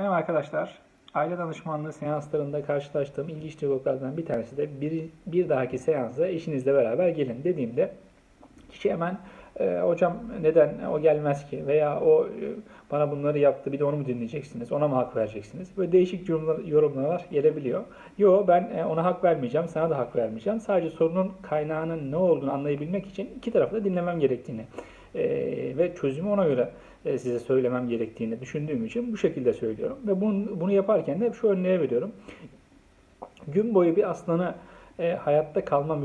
Merhaba arkadaşlar. Aile danışmanlığı seanslarında karşılaştığım ilginç diyaloglardan bir tanesi de bir, bir dahaki seansa eşinizle beraber gelin dediğimde kişi hemen e, hocam neden o gelmez ki veya o e, bana bunları yaptı bir de onu mu dinleyeceksiniz ona mı hak vereceksiniz böyle değişik yorumlar, yorumlar gelebiliyor. Yo ben e, ona hak vermeyeceğim sana da hak vermeyeceğim sadece sorunun kaynağının ne olduğunu anlayabilmek için iki tarafı da dinlemem gerektiğini e, ve çözümü ona göre size söylemem gerektiğini düşündüğüm için bu şekilde söylüyorum. Ve bunu, bunu yaparken de şu örneğe veriyorum. Gün boyu bir aslanı e, hayatta kalma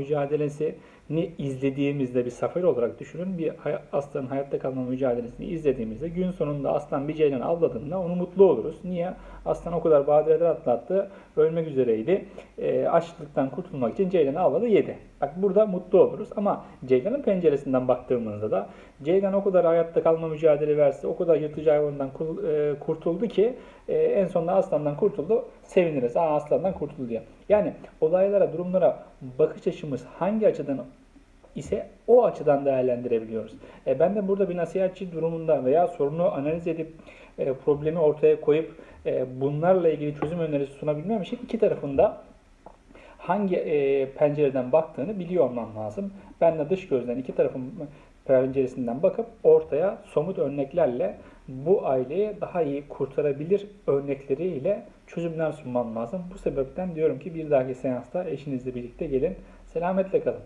mücadelesini izlediğimizde bir zafer olarak düşünün. Bir aslanın hayatta kalma mücadelesini izlediğimizde gün sonunda aslan bir ceylan avladığında onu mutlu oluruz. Niye? Aslan o kadar badireler atlattı, ölmek üzereydi. E, açlıktan kurtulmak için ceylanı avladı, yedi. Bak burada mutlu oluruz ama ceylanın penceresinden baktığımızda da ceylan o kadar hayatta kalma mücadele verse, o kadar yırtıcı hayvandan kul- e, kurtuldu ki e, en sonunda aslandan kurtuldu. Seviniriz. Aa aslandan kurtuldu diye. Yani olaylara, durumlara bakış açımız hangi açıdan ise o açıdan değerlendirebiliyoruz. E, ben de burada bir nasihatçi durumunda veya sorunu analiz edip e, problemi ortaya koyup e, bunlarla ilgili çözüm önerisi sunabilmem için iki tarafında hangi e, pencereden baktığını biliyor olmam lazım. Ben de dış gözden iki tarafın penceresinden bakıp ortaya somut örneklerle bu aileyi daha iyi kurtarabilir örnekleriyle çözümler sunmam lazım. Bu sebepten diyorum ki bir dahaki seansta eşinizle birlikte gelin. Selametle kalın.